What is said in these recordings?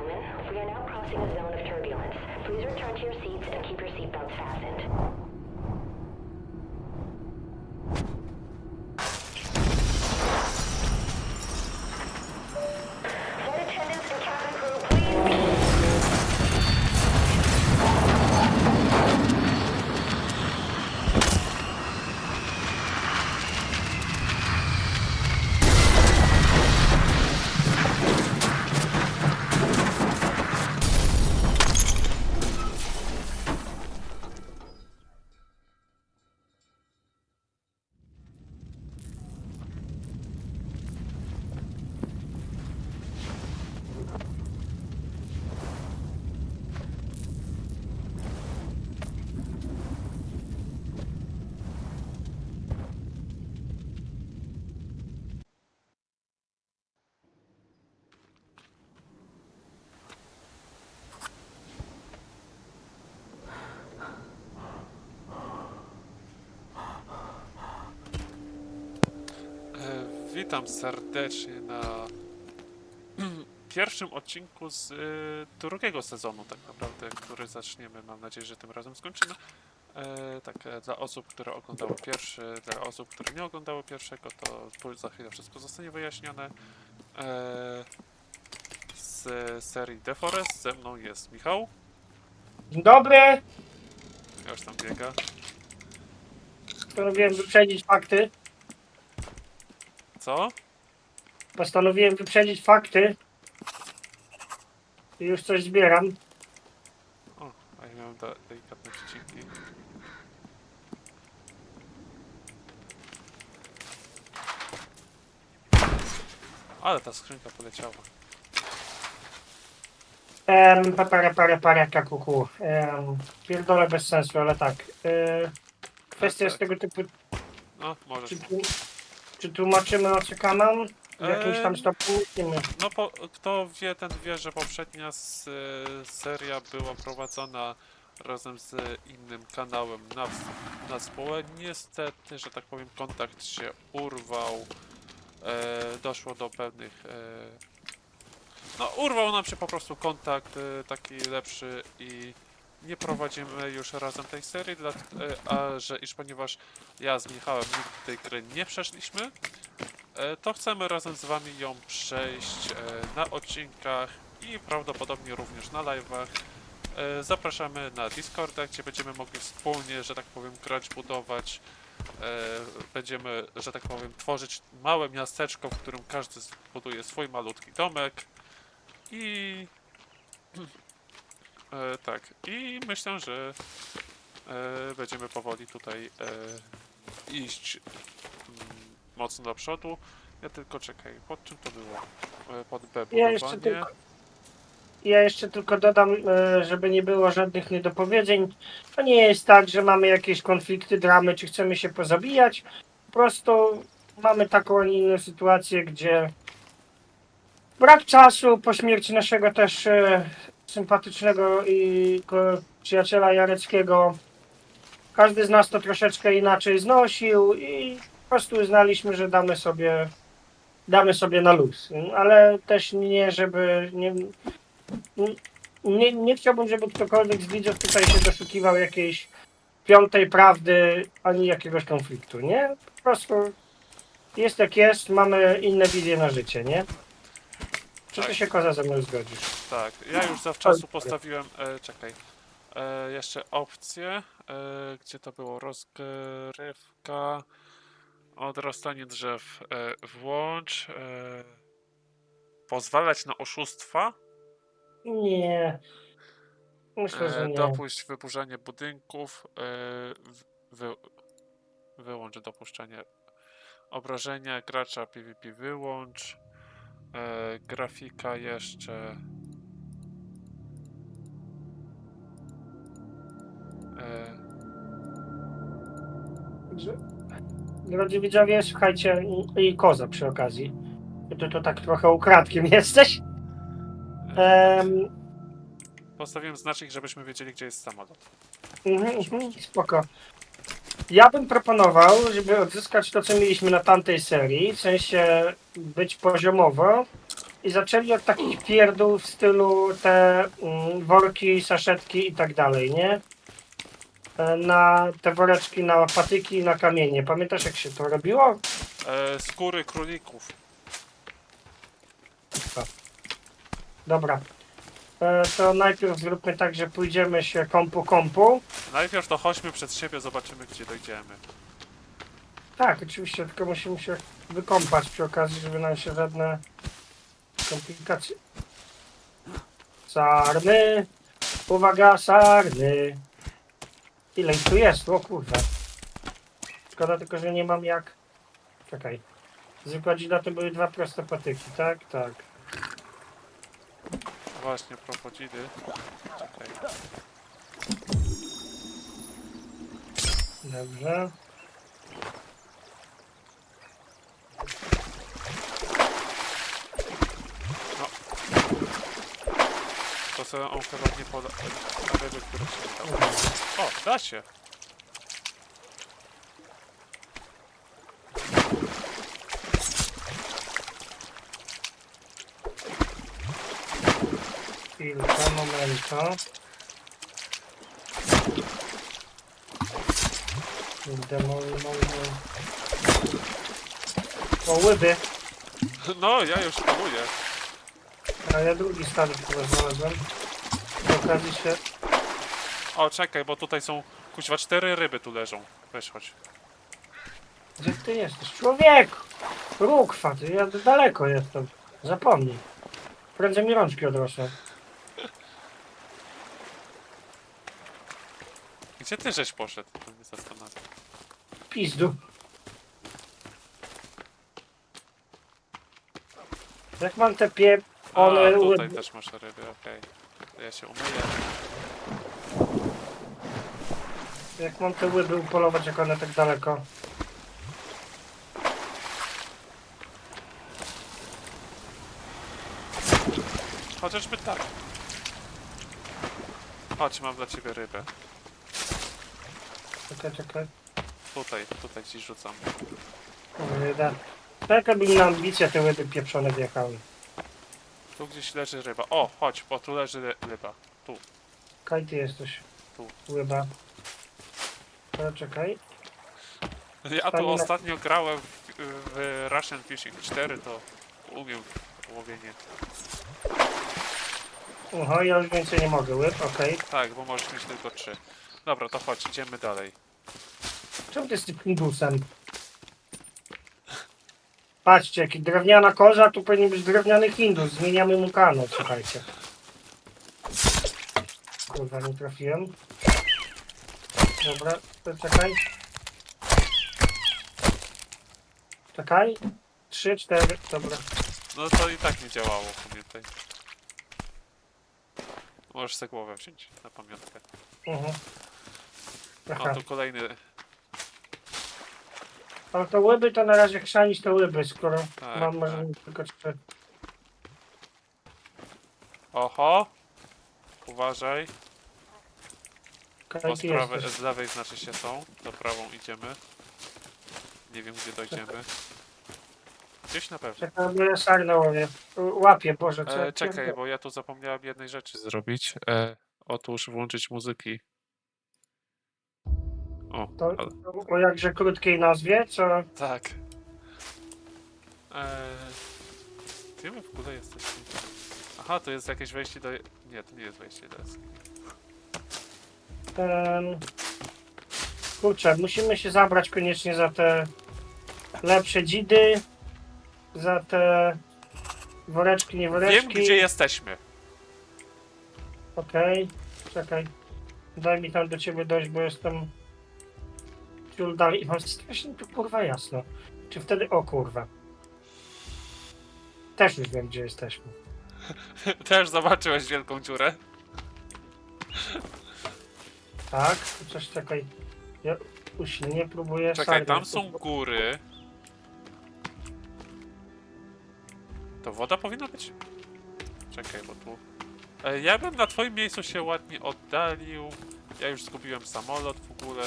gentlemen, we are now crossing a zone of turbulence. Please return to your seats and keep your seatbelts fastened. Witam serdecznie na pierwszym odcinku z y, drugiego sezonu, tak naprawdę, który zaczniemy. Mam nadzieję, że tym razem skończymy. E, tak, e, dla osób, które oglądały pierwszy, dla osób, które nie oglądały pierwszego, to za chwilę wszystko zostanie wyjaśnione. E, z serii The Forest ze mną jest Michał, Dzień dobry. już tam biega. Postanowiłem wyprzedzić fakty. Co? Postanowiłem wyprzedzić fakty. I już coś zbieram. O, a ja miałem de- delikatne przecinki. Ale ta skrzynka poleciała. Em, parę, parę, parę, kakuku. Em, pierdolę bez sensu, ale tak. E, kwestia tak. jest tego typu, No, możesz. tu- czy tłumaczymy o co kanał? Jakimś tam Em, stopniu? Nie wiem. No, po, kto wie, ten wie, że poprzednia s, seria była prowadzona razem z innym kanałem na, na spółę. Niestety, że tak powiem, kontakt się urwał. E, doszło do pewnych. E, no, urwał nam się po prostu kontakt e, taki lepszy i nie prowadzimy już razem tej serii, dla, e, a że iż ponieważ ja z Michałem nigdy tej gry nie przeszliśmy, E, to chcemy razem z Wami ją przejść e, na odcinkach i prawdopodobnie również na live'ach. Zapraszamy na Discorda, gdzie będziemy mogli wspólnie, że tak powiem, grać, budować. Będziemy, że tak powiem, tworzyć małe miasteczko, w którym każdy zbuduje swój malutki domek. I e, tak, i myślę, że e, będziemy powoli tutaj e, iść mm, mocno do przodu. Ja tylko czekaj, pod czym to było? E, Pod B Ja jeszcze budowanie. tylko, ja jeszcze tylko dodam, e, żeby nie było żadnych niedopowiedzeń. To nie jest tak, że mamy jakieś konflikty, dramy, czy chcemy się pozabijać. Po prostu mamy taką, a nie inną sytuację, gdzie brak czasu po śmierci naszego też e, sympatycznego i przyjaciela Jareckiego. Każdy z nas to troszeczkę inaczej znosił i po prostu uznaliśmy, że damy sobie damy sobie na luz. Ale też nie, żeby nie, nie, nie chciałbym, żeby ktokolwiek z widzów tutaj się doszukiwał jakiejś piątej prawdy ani jakiegoś konfliktu, nie? Po prostu jest jak jest, mamy inne wizje na życie, nie? Czy ty Tak. się koza ze mną zgodzisz? Tak, ja już zawczasu postawiłem, e, czekaj, e, jeszcze opcję, e, gdzie to było rozgrywka, odrastanie drzew, e, włącz, e, pozwalać na oszustwa, Nie. Myślę, że e, nie. dopuść wyburzenie budynków, e, w- wy, wyłącz dopuszczenie obrażenia gracza PvP wyłącz, e, grafika jeszcze, e, Drodzy widzowie, słuchajcie, i- i koza przy okazji. Ty to tak trochę ukradkiem jesteś. Em, Postawiłem znacznik, żebyśmy wiedzieli, gdzie jest samolot. Mhm, mhm, spoko. Ja bym proponował, żeby odzyskać to, co mieliśmy na tamtej serii, w sensie być poziomowo, i zaczęli od takich pierdół w stylu te mm, worki, saszetki i tak dalej, nie? E, Na te woreczki, na patyki i na kamienie. Pamiętasz jak się to robiło? E, skóry królików. Dobra. E, To najpierw zróbmy tak, że pójdziemy się kompu kompu. Najpierw to chodźmy przed siebie, zobaczymy gdzie dojdziemy. Tak, oczywiście, tylko musimy się wykąpać przy okazji, żeby nam się żadne komplikacje. Sarny! Uwaga, sarny! Ile ich tu jest? O kurwa. Szkoda tylko, że nie mam jak... Czekaj. Zwykła dzida to były dwa proste patyki, tak? Tak. Właśnie, propodzidy. Czekaj. Dobrze. To sobie on chyba nie poda... na ryby, które się. O, da się! Moły, moły, moły. O, łyby. No, ja już próbuję. A ja drugi statek chyba znalazłem. Przy okazji się... O, czekaj, bo tutaj są... Kuźwa, cztery ryby tu leżą. Weź chodź. Gdzie ty jesteś? Człowiek! Rukwa, ty, ja daleko jestem. Zapomnij. Prędzej mi rączki odrosną. Gdzie ty żeś poszedł? To mnie zastanawia. Pizdu. Jak mam te pie... A, One tutaj łyby. też masz ryby, okej. To ja się umyję. Jak mam te łyby upolować, jak one tak daleko? Chociażby tak. Chodź, mam dla ciebie rybę. Czekaj, czekaj. Tutaj, tutaj ci rzucam. Kurde. Czekaj, by mi na ambicje te łyby pieprzone wjechały. Tu gdzieś leży ryba. O, chodź, bo tu leży ry- ryba. Tu. Kaj ty jesteś? Tu. Łyba. To czekaj. Ja tu na- ostatnio grałem w, w Russian Fishing 4, to umiem łowienie. Oho, ja już więcej nie mogę. Łyb, okej. Tak, bo możesz mieć tylko trzy. Dobra, to chodź, idziemy dalej. Czemu ty jesteś Hindusem? Patrzcie, jaki drewniana koza, tu powinien być drewniany Hindus. Zmieniamy mu kanał, słuchajcie. Kurwa, nie trafiłem. Dobra, to czekaj. Czekaj. Trzy, cztery, dobra. No to i tak nie działało, pamiętaj. Możesz sobie głowę wziąć na pamiątkę. Mhm. Aha. tu kolejny. Ale to łyby to na razie chrzanić te łyby, skoro Tak, mam może tak. mieć tylko trzy. Oho! Uważaj, bo z, prawej, z lewej znaczy się są. Do prawą idziemy. Nie wiem gdzie dojdziemy. Gdzieś na pewno. Czekaj, bo ja sarnę łowię. Łapię, Boże, co ja E, czekaj, pierdolę. bo ja tu zapomniałem jednej rzeczy zrobić. E, otóż włączyć muzyki. O, To, ale, to o jakże krótkiej nazwie, co... tak. E, gdzie my w ogóle jesteśmy? Aha, to jest jakieś wejście do... Nie, to nie jest wejście do jaskini. Kurczę, musimy się zabrać koniecznie za te lepsze dzidy, za te woreczki, nie woreczki. Wiem gdzie jesteśmy. Okej, czekaj. Daj mi tam do ciebie dojść, bo jestem ciul dalej i mam strasznie tu kurwa jasno. Czy wtedy... O kurwa. Też już wiem, gdzie jesteśmy. Też zobaczyłeś wielką dziurę. Tak, coś czekaj. Ja usilnie próbuję... Czekaj, tam są góry. To woda powinna być? Czekaj, bo tu... E, ja bym na twoim miejscu się ładnie oddalił. Ja już zgubiłem samolot w ogóle.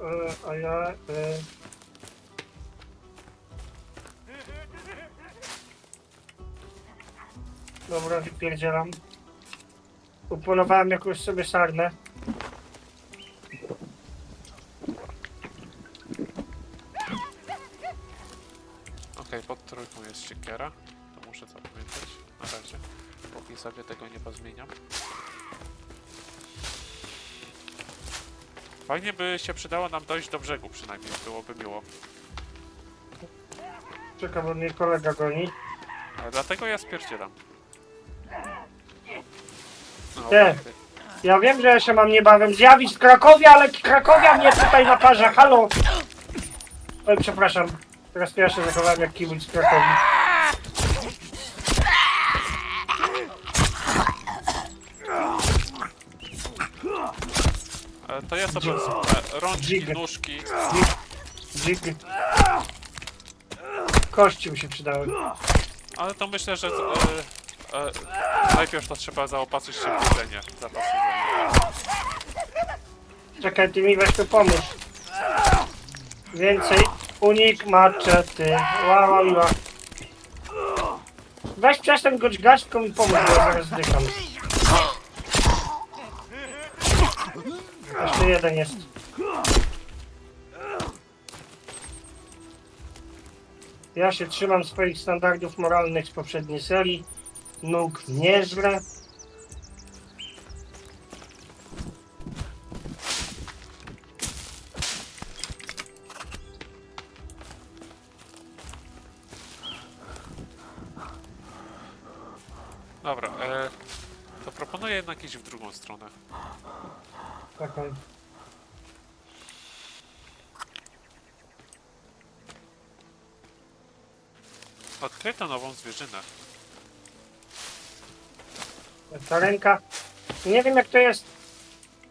E, a ja... E... Dobra, wypierdzielam. Upolowałem jakąś sobie sarnę. Okej, pod trójką jest siekiera. To muszę zapamiętać. Na razie. Póki sobie tego nie pozmieniam. Fajnie by się przydało nam dojść do brzegu przynajmniej, byłoby miło. Czekam, bo mnie kolega goni. Ale dlatego ja spierdzielam. No, okej. Ja wiem, że ja się mam niebawem zjawić w Krakowie, ale Krakowia mnie tutaj naparza. Halo! Oj, przepraszam. Teraz to ja się zachowałem jak kibuć z Krakowi. E, To ja sobie e, rączki, Dźwigę. nóżki. Dzik. Kości mi się przydały. Ale to myślę, że e, e, najpierw to trzeba zaopatrzyć się w jedzenie. Zapas jedzenia. Czekaj, ty mi weź tu pomóż. Więcej. Unik maczety. Ła, ła, ła. Weź przestań go dźgać, tylko mi pomóż, bo ja zaraz zdycham. Jeszcze jeden jest. Ja się trzymam swoich standardów moralnych z poprzedniej serii. Nóg nie żrę. Dobra, e, to proponuję jednak iść w drugą stronę. Taką. Odkryto nową zwierzynę. Ta ręka. Nie wiem jak to jest,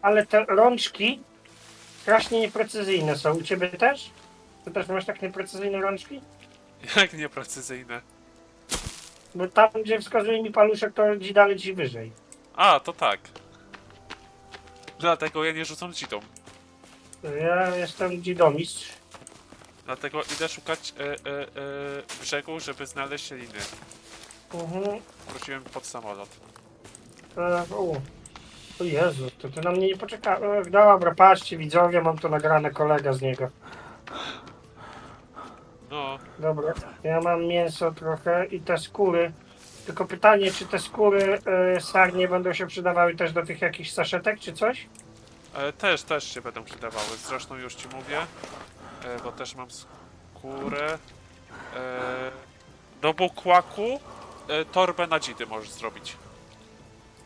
ale te rączki strasznie nieprecyzyjne są. U ciebie też? Ty też masz tak nieprecyzyjne rączki? Jak nieprecyzyjne. Bo tam, gdzie wskazuje mi paluszek, to ci dalej ci wyżej. A, to tak. Dlatego ja nie rzucam dzidą. Ja jestem dzidomistrz. Dlatego idę szukać e, e, e, brzegu, żeby znaleźć liny. Mhm. Wróciłem pod samolot. E, o. o Jezu, to ty na mnie nie poczeka. E, dobra, patrzcie widzowie, mam to nagrane kolega z niego. No, Dobra, ja mam mięso trochę i te skóry. Tylko pytanie, czy te skóry e, sarnie będą się przydawały też do tych jakichś saszetek, czy coś? e, też, też się będą przydawały. Zresztą już ci mówię, e, bo też mam skórę. E, do bukłaku e, torbę na dzidy możesz zrobić.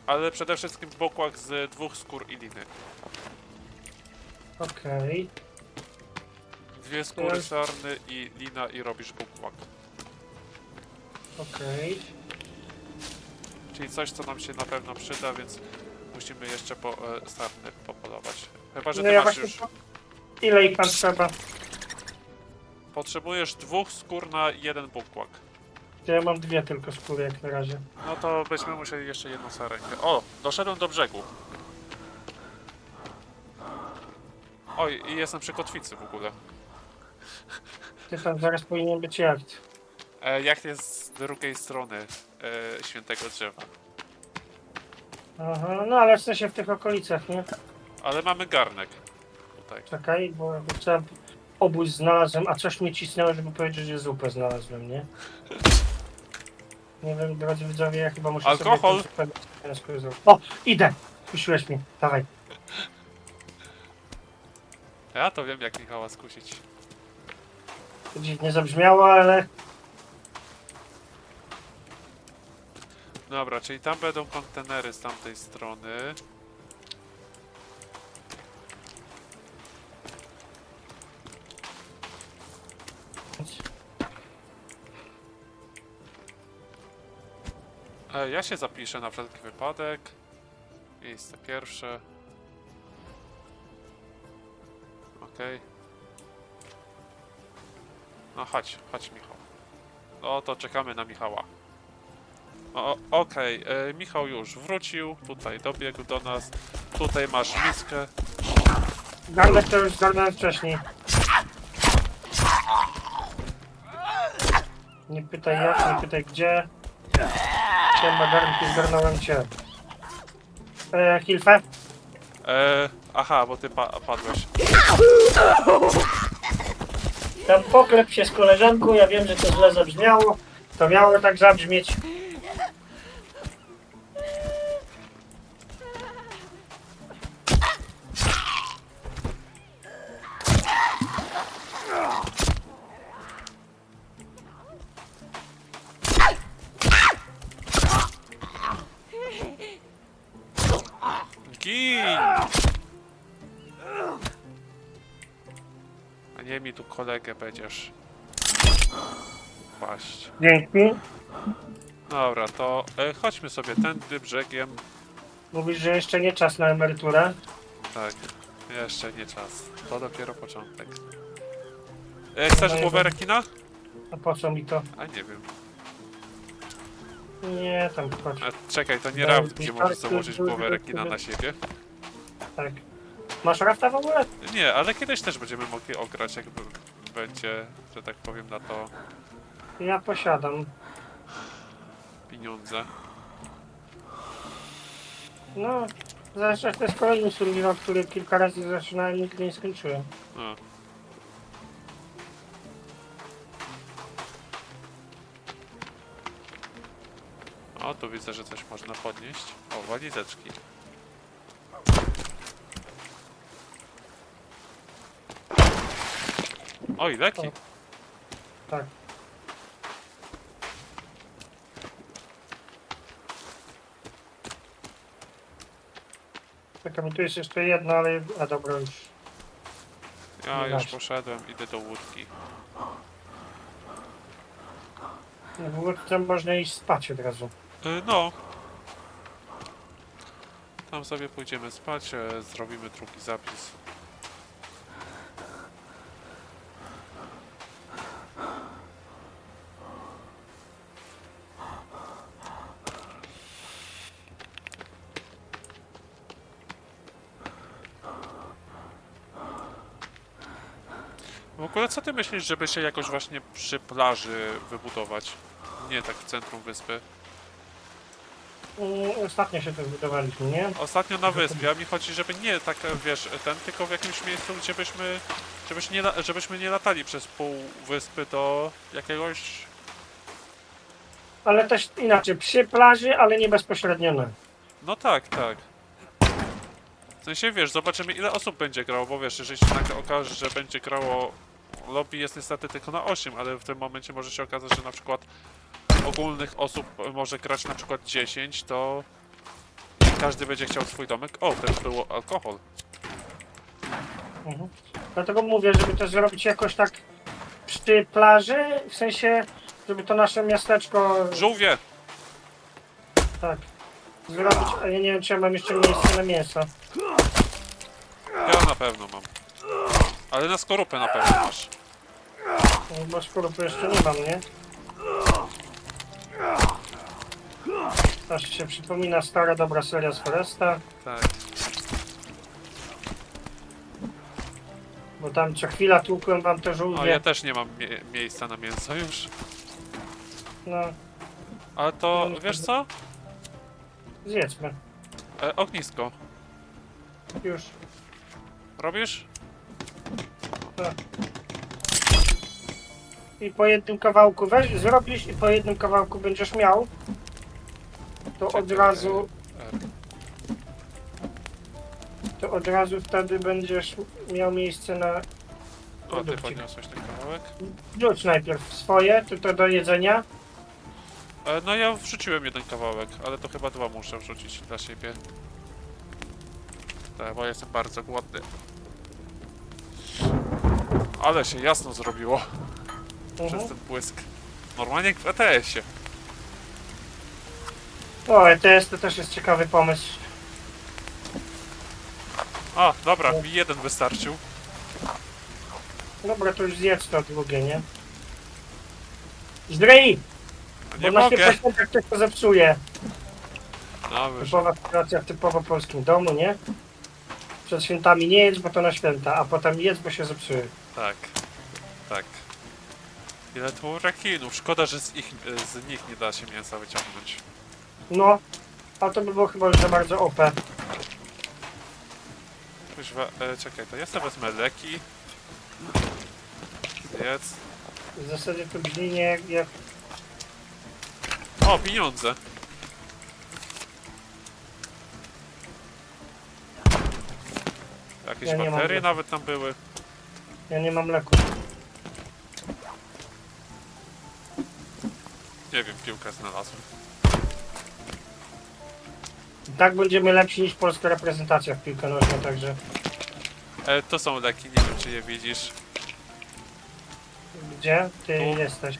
Ale przede wszystkim bukłak z dwóch skór i liny. Okej. Dwie skóry Yes. sarny i lina i robisz bukłak. Okej. Czyli coś, co nam się na pewno przyda, więc musimy jeszcze po e, sarny popolować. Chyba, że No ty ja masz właśnie... już. Ile ich pan trzeba? Potrzebujesz dwóch skór na jeden bukłak. Ja mam dwie tylko skóry jak na razie. No to byśmy musieli jeszcze jedną sarenkę. O, doszedłem do brzegu. Oj, i jestem przy kotwicy w ogóle. Ty tam zaraz powinien być jacht. E, jak jest z drugiej strony e, świętego drzewa? Aha, no ale w sensie w tych okolicach, nie? Ale mamy garnek tutaj. Czekaj, bo chciałem... Obóz znalazłem, a coś mnie cisnęło, żeby powiedzieć, że zupę znalazłem, nie? Nie wiem, drodzy widzowie, ja chyba muszę Alkohol. sobie... zrobić. O, idę! Kusiłeś mnie, dawaj. Ja to wiem, jak Michała skusić. To dziwnie zabrzmiało, ale... Dobra, czyli tam będą kontenery z tamtej strony. Ja się zapiszę na wszelki wypadek. Miejsce pierwsze. Okej. No chodź, chodź Michał. No to czekamy na Michała. O, Okej, e, Michał już wrócił, tutaj dobiegł do nas. Tutaj masz miskę. Garnek to już zgarnąłem wcześniej. Nie pytaj jak, nie pytaj gdzie. Siema, garnki, zgarnąłem cię. E, Hilfe? E, aha, bo ty pa padłeś. Tam poklep się z koleżanką, ja wiem, że to źle zabrzmiało. To miało tak zabrzmieć. Nie mi tu kolegę będziesz. Paść. Dzięki. Dobra, to e, chodźmy sobie tędy brzegiem. Mówisz, że jeszcze nie czas na emeryturę. Tak, jeszcze nie czas. To dopiero początek. E, chcesz No i głowę bo- rekina? A po co mi to? A nie wiem. Nie, tam chodź. A, czekaj, to nie Daj raft, gdzie możesz założyć żeby głowę rekina na siebie. Tak. Masz rafta w ogóle? Nie, ale kiedyś też będziemy mogli ograć, jak b- będzie, że tak powiem, na to Ja posiadam. pieniądze. No, zresztą to jest kolejny survival, który kilka razy zaczynałem i nigdy nie skończyłem. No. O, tu widzę, że coś można podnieść. O, walizeczki. Oj, leki. O. Tak. Czekam, tu jest jeszcze jedno, ale... A dobra, już. Ja już Nieważne. poszedłem, idę do łódki. W tam można iść spać od razu. Y, No. Tam sobie pójdziemy spać, e, zrobimy drugi zapis. Ogóle co ty myślisz, żeby się jakoś właśnie przy plaży wybudować? Nie tak w centrum wyspy. Mm, Ostatnio się to zbudowaliśmy, nie? Ostatnio na wyspie, a mi chodzi, żeby nie tak, wiesz, ten, tylko w jakimś miejscu, gdzie byśmy, żebyśmy nie, la- żebyśmy nie latali przez pół wyspy do jakiegoś... Ale też inaczej, przy plaży, ale nie bezpośrednio na. No tak, tak. W sensie, wiesz, zobaczymy ile osób będzie grało, bo wiesz, jeżeli się nagle okaże, że będzie grało... Lobby jest niestety tylko na 8, ale w tym momencie może się okazać, że na przykład ogólnych osób może grać na przykład 10, to każdy będzie chciał swój domek. O, też było alkohol. Mhm. Dlatego mówię, żeby to zrobić jakoś tak przy plaży, w sensie, żeby to nasze miasteczko Żółwie! tak zrobić, a ja nie wiem, czy ja mam jeszcze miejsce na mięso. Ja na pewno mam. Ale na skorupę na pewno masz. No, Bo skorupy jeszcze nie mam, nie? Aż się przypomina stara dobra seria z Foresta, Tak. bo tam co chwila tłukłem wam te O, ja żółwie. też nie mam mie miejsca na mięso już. No, Ale to, wiesz co? zjedzmy. E, ognisko. Już. Robisz? I po jednym kawałku weź, zrobisz i po jednym kawałku będziesz miał. To od razu, to od razu wtedy będziesz miał miejsce na O, ty podniosłeś ten kawałek. Rzuć najpierw swoje, to, to do jedzenia. E, no ja wrzuciłem jeden kawałek, ale to chyba dwa muszę wrzucić dla siebie. Tak, bo jestem bardzo głodny. Ale się jasno zrobiło przez Mhm. ten błysk. Normalnie jak w ETS-ie. O, ETS to też jest ciekawy pomysł. A, dobra, mi jeden wystarczył. Dobra, to już zjedz to drugie, nie? Zdrej! No Bo nie na mogę. ktoś to zepsuje. No. Typowa sytuacja w typowo polskim domu, nie? Przed świętami nie jedz, bo to na święta, a potem jedz, bo się zepsuje. Tak. Tak. Ile tu rekinów? Szkoda, że z, ich, z nich nie da się mięsa wyciągnąć. No, a to by było chyba już za bardzo OP. Kuźwa, e, czekaj, to ja sobie wezmę leki. Zjedz. W zasadzie to brzmi nie jak, O, pieniądze! Jakieś Ja nie mam baterie nawet tam były. Ja nie mam leku. Nie wiem, piłkę znalazłem. I tak będziemy lepsi niż polska reprezentacja w piłkę nożną, także E, to są leki, nie wiem czy je widzisz. gdzie ty Tu. jesteś?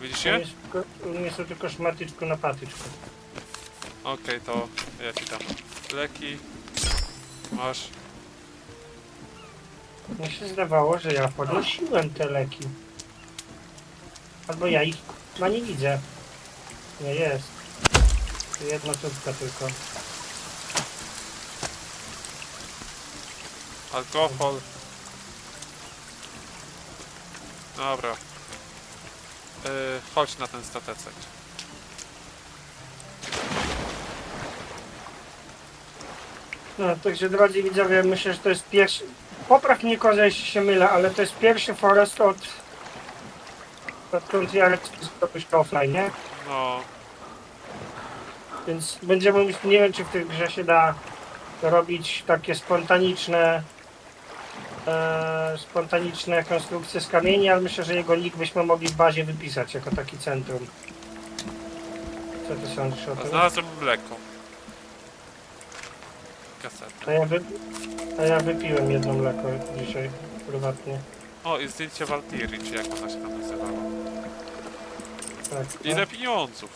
Widzisz je? mnie są tylko szmatyczku na patyczku. Okej, to ja ci dam leki. Masz. Mi się zdawało, że ja podnosiłem te leki. Albo ja ich chyba nie widzę. Nie jest. Jedna tubka tylko. Alkohol. Dobra. E, chodź na ten statecek. No, także drodzy widzowie, myślę, że to jest pierwszy... Popraw mnie Koza, jeśli się mylę, ale to jest pierwszy forest od... Odkąd ja zrobić offline, nie? No, Więc będziemy nie wiem czy w tej grze się da robić takie spontaniczne e, spontaniczne konstrukcje z kamieni, ale myślę, że jego nick byśmy mogli w bazie wypisać jako taki centrum. Co ty sądzisz o tym? znalazłem mleko. Kasetę. A ja, wy, a ja wypiłem jedno mleko dzisiaj prywatnie. O, i zdjęcie Valkyrie, czy jak ona się tam nazywała. Tak, no. Ile pieniądzów?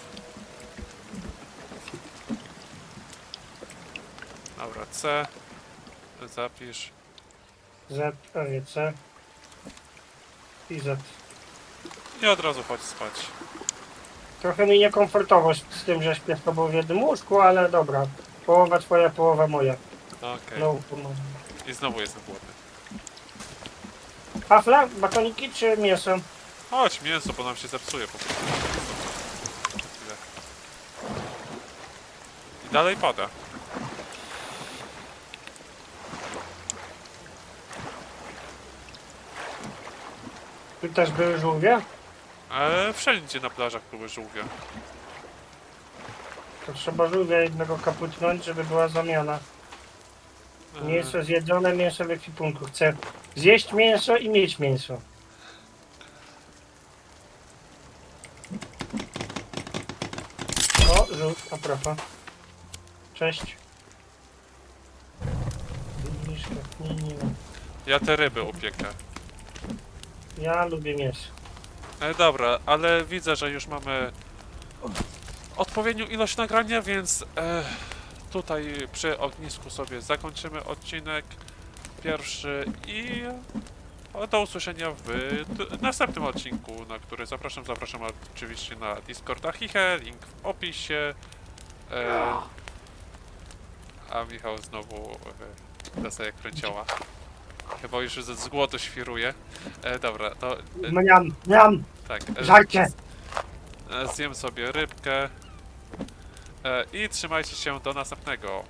Dobra, C. Zapisz. Z, a nie C. I Z. I od razu chodź spać. Trochę mi niekomfortowo z, z tym, że śpię z tobą w jednym łóżku, ale dobra. Połowa twoja, połowa moja. Okej. No, pomoże. I znowu jestem głodny. Wafle, batoniki czy mięso? Chodź, mięso, bo nam się zepsuje po prostu. Chwilę. I dalej pada. Tu też były żółwie? Ale wszędzie na plażach były żółwie. To trzeba żółwia jednego kaputnąć, żeby była zamiana. E, Mięso zjedzone, mięso w ekwipunku. Chcę zjeść mięso i mieć mięso. O, żółw, a propos. Cześć. Widzisz, jak nie, nie ma. Ja te ryby upiekę. Ja lubię mięso. E, dobra, ale widzę, że już mamy odpowiednią ilość nagrania, więc e, tutaj przy ognisku sobie zakończymy odcinek pierwszy i do usłyszenia w następnym odcinku, na który zapraszam. Zapraszam oczywiście na Discorda Chiche, link w opisie. E, a Michał znowu e, dostaje kręcioła. Chyba już z, głodu świruje. E, dobra, to e, mniam, tak. e, e, Zjem sobie rybkę. E, I trzymajcie się do następnego.